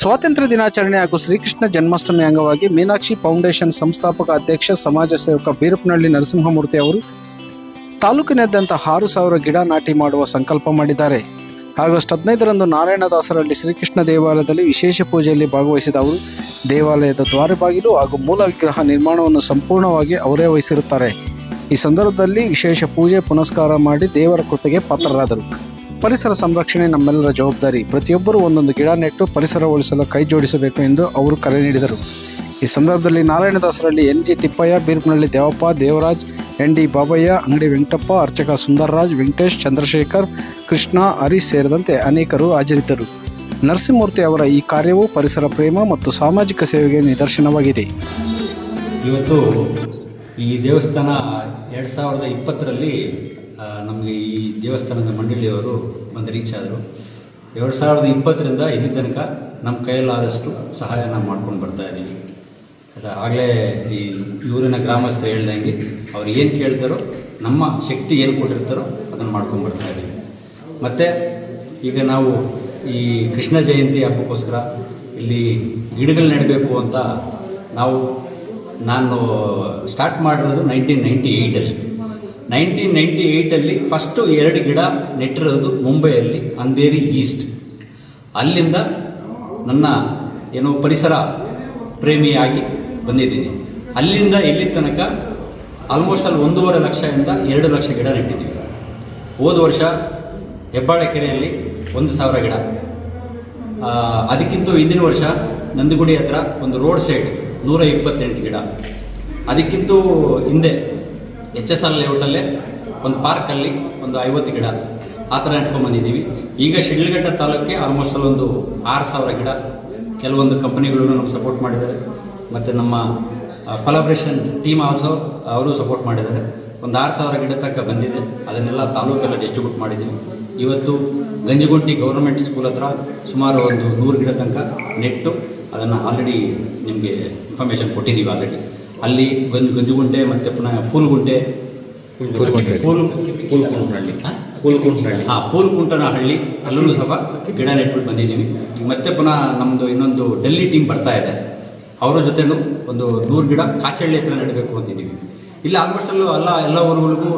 ಸ್ವಾತಂತ್ರ್ಯ ದಿನಾಚರಣೆ ಹಾಗೂ ಶ್ರೀಕೃಷ್ಣ ಜನ್ಮಾಷ್ಟಮಿ ಅಂಗವಾಗಿ ಮೀನಾಕ್ಷಿ ಫೌಂಡೇಶನ್ ಸಂಸ್ಥಾಪಕ ಅಧ್ಯಕ್ಷ, ಸಮಾಜ ಸೇವಕ ಬೀರಪ್ಪನಹಳ್ಳಿ ನರಸಿಂಹಮೂರ್ತಿ ಅವರು ತಾಲೂಕಿನಾದ್ಯಂತ ಆರು ಸಾವಿರ ಗಿಡ ನಾಟಿ ಮಾಡುವ ಸಂಕಲ್ಪ ಮಾಡಿದ್ದಾರೆ. ಆಗಸ್ಟ್ ಹದಿನೈದರಂದು ನಾರಾಯಣದಾಸರಲ್ಲಿ ಶ್ರೀಕೃಷ್ಣ ದೇವಾಲಯದಲ್ಲಿ ವಿಶೇಷ ಪೂಜೆಯಲ್ಲಿ ಭಾಗವಹಿಸಿದ ಅವರು, ದೇವಾಲಯದ ದ್ವಾರಬಾಗಿಲು ಹಾಗೂ ಮೂಲ ವಿಗ್ರಹ ನಿರ್ಮಾಣವನ್ನು ಸಂಪೂರ್ಣವಾಗಿ ಅವರೇ ವಹಿಸಿರುತ್ತಾರೆ. ಈ ಸಂದರ್ಭದಲ್ಲಿ ವಿಶೇಷ ಪೂಜೆ ಪುನಸ್ಕಾರ ಮಾಡಿ ದೇವರ ಕೃಪೆಗೆ ಪಾತ್ರರಾದರು. ಪರಿಸರ ಸಂರಕ್ಷಣೆ ನಮ್ಮೆಲ್ಲರ ಜವಾಬ್ದಾರಿ. ಪ್ರತಿಯೊಬ್ಬರೂ ಒಂದೊಂದು ಗಿಡ ನೆಟ್ಟು ಪರಿಸರ ಉಳಿಸಲು ಕೈ ಜೋಡಿಸಬೇಕು ಎಂದು ಅವರು ಕರೆ ನೀಡಿದರು. ಈ ಸಂದರ್ಭದಲ್ಲಿ ನಾರಾಯಣದಾಸರಲ್ಲಿ N G Tippayya Beermanahalli Devappa, Devaraj, N D Babayya, Angadi Venkatappa, ಅರ್ಚಕ ಸುಂದರರಾಜ್, ವೆಂಕಟೇಶ್, ಚಂದ್ರಶೇಖರ್, ಕೃಷ್ಣ ಹರೀಶ್ ಸೇರಿದಂತೆ ಅನೇಕರು ಹಾಜರಿದ್ದರು. ನರಸಿಂಹಮೂರ್ತಿ ಅವರ ಈ ಕಾರ್ಯವು ಪರಿಸರ ಪ್ರೇಮ ಮತ್ತು ಸಾಮಾಜಿಕ ಸೇವೆಗೆ ನಿದರ್ಶನವಾಗಿದೆ. ಇವತ್ತು ಈ ದೇವಸ್ಥಾನ ಎರಡು ಸಾವಿರದ ಇಪ್ಪತ್ತರಲ್ಲಿ ನಮಗೆ ಈ ದೇವಸ್ಥಾನದ ಮಂಡಳಿಯವರು ಬಂದು ರೀಚ್ ಆದರು. ಎರಡು ಸಾವಿರದ ಇಪ್ಪತ್ತರಿಂದ ಇಲ್ಲಿ ತನಕ ನಮ್ಮ ಕೈಯಲ್ಲಾದಷ್ಟು ಸಹಾಯ ನಾವು ಮಾಡ್ಕೊಂಡು ಬರ್ತಾ ಇದ್ದೀವಿ. ಅದು ಆಗಲೇ ಈ ಊರಿನ ಗ್ರಾಮಸ್ಥರು ಹೇಳ್ದಂಗೆ ಅವ್ರು ಏನು ಕೇಳ್ತಾರೋ, ನಮ್ಮ ಶಕ್ತಿ ಏನು ಕೊಟ್ಟಿರ್ತಾರೋ ಅದನ್ನು ಮಾಡ್ಕೊಂಡು ಬರ್ತಾ ಇದ್ದೀವಿ. ಮತ್ತು ಈಗ ನಾವು ಈ ಕೃಷ್ಣ ಜಯಂತಿ ಹಬ್ಬಕ್ಕೋಸ್ಕರ ಇಲ್ಲಿ ಗಿಡಗಳು ನೆಡಬೇಕು ಅಂತ ನಾವು ನಾನು ಸ್ಟಾರ್ಟ್ ಮಾಡಿರೋದು ನೈನ್ಟೀನ್ ನೈಂಟಿ ಏಯ್ಟಲ್ಲಿ ನೈನ್ಟೀನ್ ನೈಂಟಿ ಏಯ್ಟಲ್ಲಿ ಫಸ್ಟು ಎರಡು ಗಿಡ ನೆಟ್ಟಿರೋದು ಮುಂಬೈಯಲ್ಲಿ ಅಂಧೇರಿ ಈಸ್ಟ್. ಅಲ್ಲಿಂದ ನನ್ನ ಏನೋ ಪರಿಸರ ಪ್ರೇಮಿಯಾಗಿ ಬಂದಿದ್ದೀನಿ. ಅಲ್ಲಿಂದ ಇಲ್ಲಿ ತನಕ ಆಲ್ಮೋಸ್ಟ್ ಅಲ್ಲಿ ಒಂದೂವರೆ ಲಕ್ಷದಿಂದ ಎರಡು ಲಕ್ಷ ಗಿಡ ನೆಟ್ಟಿದ್ದೀವಿ. ಹೋದ ವರ್ಷ ಹೆಬ್ಬಾಳ ಕೆರೆಯಲ್ಲಿ ಒಂದು ಸಾವಿರ ಗಿಡ. ಅದಕ್ಕಿಂತ ಹಿಂದಿನ ವರ್ಷ ನಂದಿಗುಡಿ ಹತ್ರ ಒಂದು ರೋಡ್ ಸೈಡ್ ನೂರ ಇಪ್ಪತ್ತೆಂಟು ಗಿಡ. ಅದಕ್ಕಿಂತ ಹಿಂದೆ ಎಚ್ ಎಸ್ ಆರ್ ಲೇಔಟಲ್ಲೇ ಒಂದು ಪಾರ್ಕಲ್ಲಿ ಒಂದು ಐವತ್ತು ಗಿಡ ಆ ಥರ ನೆಟ್ಕೊಂಡ್ಬಂದಿದ್ದೀವಿ ಈಗ ಶಿಡ್ಲಘಟ್ಟ ತಾಲೂಕಿಗೆ ಆಲ್ಮೋಸ್ಟ್ ಅಲ್ಲೊಂದು ಆರು ಸಾವಿರ ಗಿಡ ಕೆಲವೊಂದು ಕಂಪನಿಗಳು ನಮ್ಗೆ ಸಪೋರ್ಟ್ ಮಾಡಿದ್ದಾರೆ. ಮತ್ತು ನಮ್ಮ ಕೊಲಾಬ್ರೇಷನ್ ಟೀಮ್ ಆಲ್ಸೋ ಅವರು ಸಪೋರ್ಟ್ ಮಾಡಿದ್ದಾರೆ. ಒಂದು ಆರು ಸಾವಿರ ಗಿಡ ತನಕ ಬಂದಿದೆ. ಅದನ್ನೆಲ್ಲ ತಾಲೂಕೆಲ್ಲ ಡಿಸ್ಟ್ರಿಬ್ಯೂಟ್ ಮಾಡಿದ್ದೀವಿ. ಇವತ್ತು ಗಂಜಿಗುಂಟಿ ಗೌರ್ಮೆಂಟ್ ಸ್ಕೂಲ್ ಹತ್ರ ಸುಮಾರು ಒಂದು ನೂರು ಗಿಡ ತನಕ ನೆಟ್ಟು ಅದನ್ನು ಆಲ್ರೆಡಿ ನಿಮಗೆ ಇನ್ಫಾರ್ಮೇಷನ್ ಕೊಟ್ಟಿದ್ದೀವಿ ಆಲ್ರೆಡಿ ಅಲ್ಲಿ ಒಂದು ಗದ್ದುಗುಂಟೆ ಮತ್ತೆ ಪುನಃ ಪೂಲ್ಗುಂಟೆ. ಪೂಲ್ ಪೂಲ್ಕುಂಟನಹಳ್ಳಿ. ಪೂಲ್ಕುಂಟನಹಳ್ಳಿ. ಹಾಂ ಪೂಲ್ಕುಂಟನಹಳ್ಳಿ. ಅಲ್ಲೂ ಸಹ ಗಿಡ ನೆಟ್ಬಿಟ್ಟು ಬಂದಿದ್ದೀವಿ. ಈಗ ಮತ್ತೆ ಪುನಃ ನಮ್ಮದು ಇನ್ನೊಂದು ಡೆಲ್ಲಿ ಟೀಮ್ ಬರ್ತಾ ಇದೆ. ಅವರ ಜೊತೆನೂ ಒಂದು ನೂರು ಗಿಡ ಕಾಚಳ್ಳಿ ಹತ್ರ ನೆಡಬೇಕು ಅಂತಿದ್ದೀವಿ. ಇಲ್ಲ ಆಲ್ಮೋಸ್ಟ್ ಅಲ್ಲೂ ಎಲ್ಲ ಎಲ್ಲ ಊರುಗಳಿಗೂ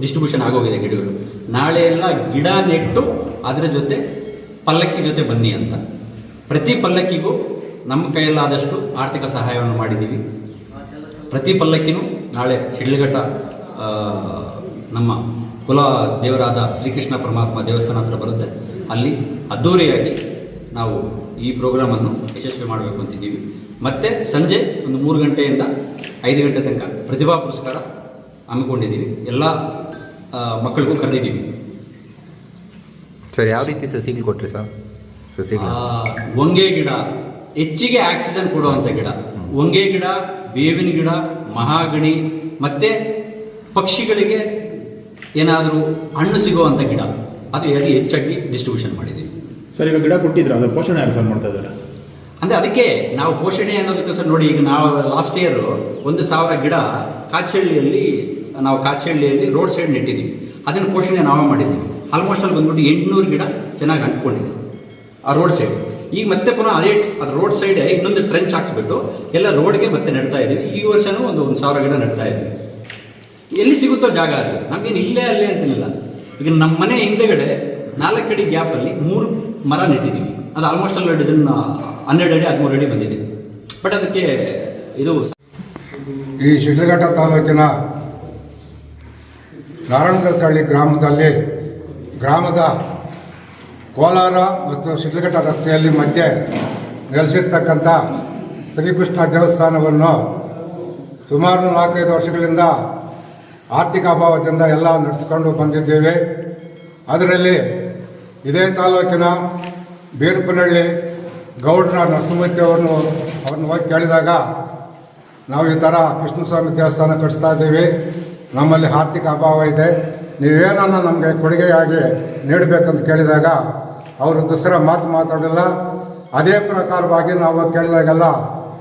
ಡಿಸ್ಟ್ರಿಬ್ಯೂಷನ್ ಆಗೋಗಿದೆ ಗಿಡಗಳು. ನಾಳೆ ಎಲ್ಲ ಗಿಡ ನೆಟ್ಟು ಅದರ ಜೊತೆ ಪಲ್ಲಕ್ಕಿ ಜೊತೆ ಬನ್ನಿ ಅಂತ. ಪ್ರತಿ ಪಲ್ಲಕ್ಕಿಗೂ ನಮ್ಮ ಕೈಯಲ್ಲಾದಷ್ಟು ಆರ್ಥಿಕ ಸಹಾಯವನ್ನು ಮಾಡಿದ್ದೀವಿ. ಪ್ರತಿ ಪಲ್ಲಕ್ಕಿನೂ ನಾಳೆ ಶಿಡ್ಲಘಟ್ಟ ನಮ್ಮ ಕುಲ ದೇವರಾದ ಶ್ರೀಕೃಷ್ಣ ಪರಮಾತ್ಮ ದೇವಸ್ಥಾನ ಹತ್ರ ಬರುತ್ತೆ. ಅಲ್ಲಿ ಅದ್ದೂರಿಯಾಗಿ ನಾವು ಈ ಪ್ರೋಗ್ರಾಮನ್ನು ಯಶಸ್ವಿ ಮಾಡಬೇಕು ಅಂತಿದ್ದೀವಿ. ಮತ್ತೆ ಸಂಜೆ ಒಂದು ಮೂರು ಗಂಟೆಯಿಂದ ಐದು ಗಂಟೆ ತನಕ ಪ್ರತಿಭಾ ಪುರಸ್ಕಾರ ಹಮ್ಮಿಕೊಂಡಿದ್ದೀವಿ. ಎಲ್ಲ ಮಕ್ಕಳಿಗೂ ಕರೆದಿದ್ದೀವಿ. ಸರ್ ಯಾವ ರೀತಿ ಸಸಿಗಳು ಕೊಟ್ರಿ ಸರ್? ಸಸಿ ಒಂಗೆ ಹೊಂಗೆ ಗಿಡ ಹೆಚ್ಚಿಗೆ ಆಕ್ಸಿಜನ್ ಕೊಡುವಂಥ ಗಿಡ. ಹೊಂಗೆ ಗಿಡ ಬೇವಿನ ಗಿಡ ಮಹಾಗಣಿ ಮತ್ತೆ ಪಕ್ಷಿಗಳಿಗೆ ಏನಾದರೂ ಹಣ್ಣು ಸಿಗುವಂಥ ಗಿಡ ಅದು ಎಲ್ಲಿ ಹೆಚ್ಚಾಗಿ ಡಿಸ್ಟ್ರಿಬ್ಯೂಷನ್ ಮಾಡಿದ್ದೀವಿ. ಸರ್ ಈಗ ಗಿಡ ಕೊಟ್ಟಿದ್ರು ಅದರ ಪೋಷಣೆ ಯಾರು ಸರ್ ಮಾಡ್ತಾ ಇದ್ದಾರೆ? ಅಂದರೆ ಅದಕ್ಕೆ ನಾವು ಪೋಷಣೆ ಅನ್ನೋದಕ್ಕೆ ಸರ್ ನೋಡಿ ಈಗ ನಾವು ಲಾಸ್ಟ್ ಇಯರ್ ಒಂದು ಸಾವಿರ ಗಿಡ ಕಾಚಹಳ್ಳಿಯಲ್ಲಿ ನಾವು ಕಾಚಹಳ್ಳಿಯಲ್ಲಿ ರೋಡ್ ಸೈಡ್ ನೆಟ್ಟಿದ್ದೀವಿ. ಅದನ್ನು ಪೋಷಣೆ ನಾವೇ ಮಾಡಿದ್ದೀವಿ. ಆಲ್ಮೋಸ್ಟ್ ಅಲ್ಲಿ ಬಂದ್ಬಿಟ್ಟು ಎಂಟುನೂರು ಗಿಡ ಚೆನ್ನಾಗಿ ಅಂಟ್ಕೊಂಡಿದೆ ಆ ರೋಡ್ ಸೈಡ್ ಈಗ ಮತ್ತೆ ಪುನಃ ಅದೇ ಅದು ರೋಡ್ ಸೈಡ್ ಇನ್ನೊಂದು ಟ್ರೆಂಚ್ ಹಾಕ್ಸ್ಬಿಟ್ಟು ಎಲ್ಲ ರೋಡ್ಗೆ ಮತ್ತೆ ನೆಡ್ತಾ ಇದ್ದೀವಿ. ಈ ವರ್ಷನೂ ಒಂದು ಒಂದು ಸಾವಿರ ಗಿಡ ನಡ್ತಾ ಇದ್ದೀವಿ ಎಲ್ಲಿ ಸಿಗುತ್ತೋ ಜಾಗ ಅದು ನಮಗೇನು ಇಲ್ಲೇ ಅಲ್ಲೇ ಅಂತಿಲ್ಲ ಈಗ ನಮ್ಮ ಮನೆ ಹಿಂದೆಗಡೆ ನಾಲ್ಕು ಅಡಿ ಗ್ಯಾಪಲ್ಲಿ ಮೂರು ಮರ ನೆಟ್ಟಿದ್ದೀವಿ ಅದು ಆಲ್ಮೋಸ್ಟ್ ಅಲ್ಲ ಡಜನ್ ಹನ್ನೆರಡು ಅಡಿ, ಹದಿಮೂರು ಅಡಿ ಬಂದಿದೆ. ಬಟ್ ಅದಕ್ಕೆ ಇದು ಈ ಶಿಡ್ಲಘಟ್ಟ ತಾಲೂಕಿನ ನಾರಾಯಣದಾಸಹಳ್ಳಿ ಗ್ರಾಮದಲ್ಲಿ ಗ್ರಾಮದ ಕೋಲಾರ ಮತ್ತು ಶಿಡ್ಲಘಟ್ಟ ರಸ್ತೆಯಲ್ಲಿ ಮಧ್ಯೆ ನೆಲೆಸಿರ್ತಕ್ಕಂಥ ಶ್ರೀಕೃಷ್ಣ ದೇವಸ್ಥಾನವನ್ನು ಸುಮಾರು ನಾಲ್ಕೈದು ವರ್ಷಗಳಿಂದ ಆರ್ಥಿಕ ಅಭಾವದಿಂದ ಎಲ್ಲ ನಡೆಸಿಕೊಂಡು ಬಂದಿದ್ದೇವೆ. ಅದರಲ್ಲಿ ಇದೇ ತಾಲೂಕಿನ ಬೀರ್ಪನಹಳ್ಳಿ ಗೌಡ್ರ ನರಸಿಂಹಮೂರ್ತಿ ಅವರನ್ನು ಅವ್ರನ್ನ ಹೋಗಿ ಕೇಳಿದಾಗ ನಾವು ಈ ಥರ ಕೃಷ್ಣಸ್ವಾಮಿ ದೇವಸ್ಥಾನ ಕಟ್ಟಿಸ್ತಾ ಇದ್ದೀವಿ. ನಮ್ಮಲ್ಲಿ ಆರ್ಥಿಕ ಅಭಾವ ಇದೆ. ನೀವೇನನ್ನ ನಮಗೆ ಕೊಡುಗೆಯಾಗಿ ನೀಡಬೇಕಂತ ಕೇಳಿದಾಗ ಅವರು ದಸರಾ ಮಾತು ಮಾತಾಡಲಿಲ್ಲ. ಅದೇ ಪ್ರಕಾರವಾಗಿ ನಾವು ಕೇಳಿದಾಗೆಲ್ಲ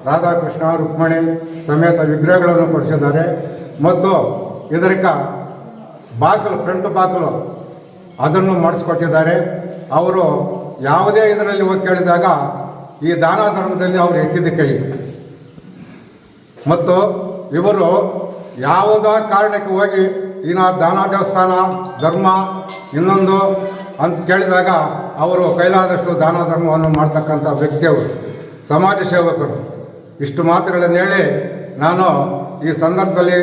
ರಾಧಾಕೃಷ್ಣ, ರುಕ್ಮಣಿ ಸಮೇತ ವಿಗ್ರಹಗಳನ್ನು ಕೊಡಿಸಿದ್ದಾರೆ. ಮತ್ತು ಇದರಿಕ ಬಾಗಿಲು, ಫ್ರಂಟ್ ಬಾಗಿಲು ಅದನ್ನು ಮಾಡಿಸ್ಕೊಟ್ಟಿದ್ದಾರೆ. ಅವರು ಯಾವುದೇ ಇದರಲ್ಲಿ ಹೋಗಿ ಕೇಳಿದಾಗ ಈ ದಾನ ಧರ್ಮದಲ್ಲಿ ಅವರು ಎತ್ತಿದ ಕೈ. ಮತ್ತು ಇವರು ಯಾವುದೋ ಕಾರಣಕ್ಕೆ ಹೋಗಿ ಈ ನಾ ದಾನ ದೇವಸ್ಥಾನ ಧರ್ಮ, ಇನ್ನೊಂದು ಅಂತ ಕೇಳಿದಾಗ ಅವರು ಕೈಲಾದಷ್ಟು ದಾನ ಧರ್ಮವನ್ನು ಮಾಡ್ತಕ್ಕಂಥ ವ್ಯಕ್ತಿಯವರು ಸಮಾಜ ಸೇವಕರು. ಇಷ್ಟು ಮಾತುಗಳನ್ನು ಹೇಳಿ ನಾನು ಈ ಸಂದರ್ಭದಲ್ಲಿ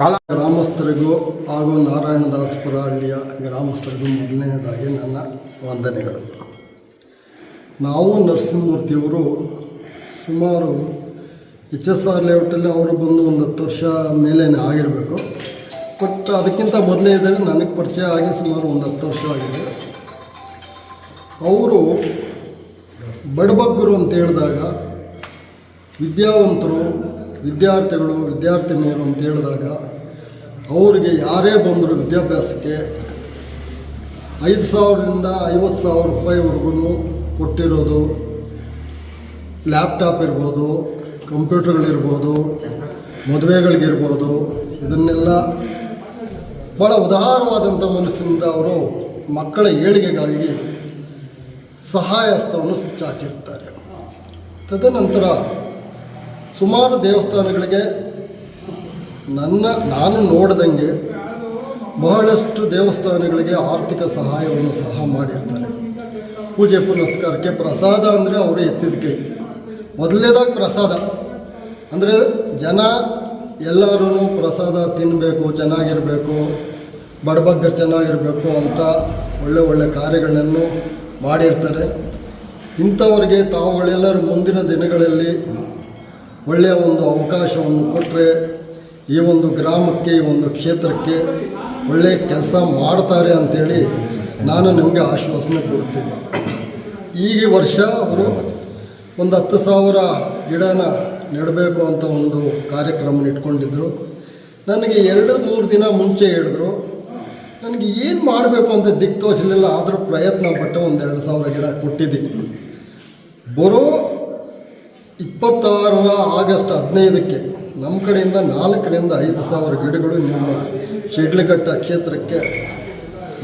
ಕಾಲ ಗ್ರಾಮಸ್ಥರಿಗೂ ಹಾಗೂ ನಾರಾಯಣದಾಸ್ಪುರ ಹಳ್ಳಿಯ ಗ್ರಾಮಸ್ಥರಿಗೂ ಮೊದಲನೇದಾಗಿ ನನ್ನ ವಂದನೆಗಳು. ನಾವು ನರಸಿಂಹಮೂರ್ತಿಯವರು ಸುಮಾರು ಎಚ್ ಎಸ್ ಆರ್ ಲೇಔಟಲ್ಲಿ ಅವರು ಬಂದು ಒಂದು ಹತ್ತು ವರ್ಷ ಮೇಲೇ ಆಗಿರಬೇಕು. ಬಟ್ ಅದಕ್ಕಿಂತ ಮೊದಲೇ ಇದ್ದರೆ ನನಗೆ ಪರಿಚಯ ಆಗಿ ಸುಮಾರು ಒಂದು ಹತ್ತು ವರ್ಷ ಆಗಿದೆ. ಅವರು ಬಡಬಗ್ಗರು ಅಂತ ಹೇಳಿದಾಗ, ವಿದ್ಯಾವಂತರು, ವಿದ್ಯಾರ್ಥಿಗಳು, ವಿದ್ಯಾರ್ಥಿನಿಯರು ಅಂತ ಹೇಳಿದಾಗ, ಅವರಿಗೆ ಯಾರೇ ಬಂದರು ವಿದ್ಯಾಭ್ಯಾಸಕ್ಕೆ ಐದು ಸಾವಿರದಿಂದ ಐವತ್ತು ಸಾವಿರ ರೂಪಾಯಿವರೆಗೂ ಕೊಟ್ಟಿರೋದು, ಲ್ಯಾಪ್ಟಾಪ್ ಇರ್ಬೋದು, ಕಂಪ್ಯೂಟರ್ಗಳಿರ್ಬೋದು, ಮದುವೆಗಳಿಗಿರ್ಬೋದು, ಇದನ್ನೆಲ್ಲ ಭಾಳ ಉದಾರವಾದಂಥ ಮನಸ್ಸಿನಿಂದ ಅವರು ಮಕ್ಕಳ ಏಳಿಗೆಗಾಗಿ ಸಹಾಯ ಹಸ್ತವನ್ನು ತದನಂತರ ಸುಮಾರು ದೇವಸ್ಥಾನಗಳಿಗೆ ನನ್ನ, ನಾನು ನೋಡಿದಂಗೆ ಬಹಳಷ್ಟು ದೇವಸ್ಥಾನಗಳಿಗೆ ಆರ್ಥಿಕ ಸಹಾಯವನ್ನು ಸಹ ಮಾಡಿರ್ತಾರೆ. ಪೂಜೆ ಪುನಸ್ಕಾರಕ್ಕೆ ಪ್ರಸಾದ ಅಂದರೆ ಅವರು ಎತ್ತಿದ್ದಕ್ಕೆ ಮೊದಲನೇದಾಗಿ ಪ್ರಸಾದ. ಅಂದರೆ ಜನ ಎಲ್ಲರೂ ಪ್ರಸಾದ ತಿನ್ನಬೇಕು ಚೆನ್ನಾಗಿರಬೇಕು ಬಡಬಗ್ಗರು ಚೆನ್ನಾಗಿರಬೇಕು ಅಂತ ಒಳ್ಳೆ ಒಳ್ಳೆ ಕಾರ್ಯಗಳನ್ನು ಮಾಡಿರ್ತಾರೆ. ಇಂಥವ್ರಿಗೆ ತಾವುಗಳೆಲ್ಲರೂ ಮುಂದಿನ ದಿನಗಳಲ್ಲಿ ಒಳ್ಳೆಯ ಒಂದು ಅವಕಾಶವನ್ನು ಕೊಟ್ಟರೆ ಈ ಒಂದು ಗ್ರಾಮಕ್ಕೆ, ಈ ಒಂದು ಕ್ಷೇತ್ರಕ್ಕೆ ಒಳ್ಳೆಯ ಕೆಲಸ ಮಾಡ್ತಾರೆ ಅಂಥೇಳಿ ನಾನು ನಿಮಗೆ ಆಶ್ವಾಸನೆ ಕೊಡ್ತೀನಿ. ಈ ವರ್ಷ ಅವರು ಒಂದು ಹತ್ತು ಸಾವಿರ ಗಿಡನ ನೆಡಬೇಕು ಅಂತ ಒಂದು ಕಾರ್ಯಕ್ರಮ ಇಟ್ಕೊಂಡಿದ್ದರು ನನಗೆ ಎರಡು ಮೂರು ದಿನ ಮುಂಚೆ ಹೇಳಿದ್ರು, ನನಗೆ ಏನು ಮಾಡಬೇಕು ಅಂತ ದಿಕ್ಕು ತೋಚಲಿಲ್ಲ ಆದರೂ ಪ್ರಯತ್ನ ಪಟ್ಟು ಒಂದು ಎರಡು ಸಾವಿರ ಗಿಡ ಕೊಟ್ಟಿದ್ದೀನಿ. ಬರೋ ಇಪ್ಪತ್ತಾರರ ಆಗಸ್ಟ್ ಹದಿನೈದಕ್ಕೆ ನಮ್ಮ ಕಡೆಯಿಂದ ನಾಲ್ಕರಿಂದ ಐದು ಸಾವಿರ ಗಿಡಗಳು ನಿಮ್ಮ ಶಿಡ್ಲಘಟ್ಟ ಕ್ಷೇತ್ರಕ್ಕೆ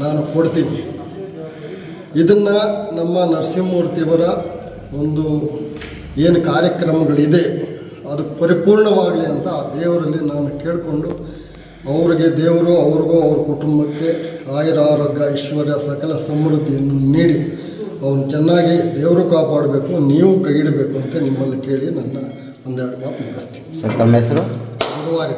ನಾನು ಕೊಡ್ತೀನಿ. ಇದನ್ನು ನಮ್ಮ ನರಸಿಂಹಮೂರ್ತಿಯವರ ಒಂದು ಏನು ಕಾರ್ಯಕ್ರಮಗಳಿದೆ ಅದು ಪರಿಪೂರ್ಣವಾಗಲಿ ಅಂತ ಆ ದೇವರಲ್ಲಿ ನಾನು ಕೇಳಿಕೊಂಡು ಅವರಿಗೆ ದೇವರು ಅವ್ರಿಗೂ ಅವ್ರ ಕುಟುಂಬಕ್ಕೆ ಆಯುರ ಆರೋಗ್ಯ ಐಶ್ವರ್ಯ ಸಕಲ ಸಮೃದ್ಧಿಯನ್ನು ನೀಡಿ ಅವನು ಚೆನ್ನಾಗಿ ದೇವರು ಕಾಪಾಡಬೇಕು ನೀವು ಕೈ ಇಡಬೇಕು ಅಂತ ನಿಮ್ಮನ್ನು ಕೇಳಿ ನನ್ನ ಒಂದೆರಡು ಮಾತು ಮುಗಿಸ್ತೀನಿ. ಸರ್ ತಮ್ಮ ಹೆಸರು? ಬುಧವಾರ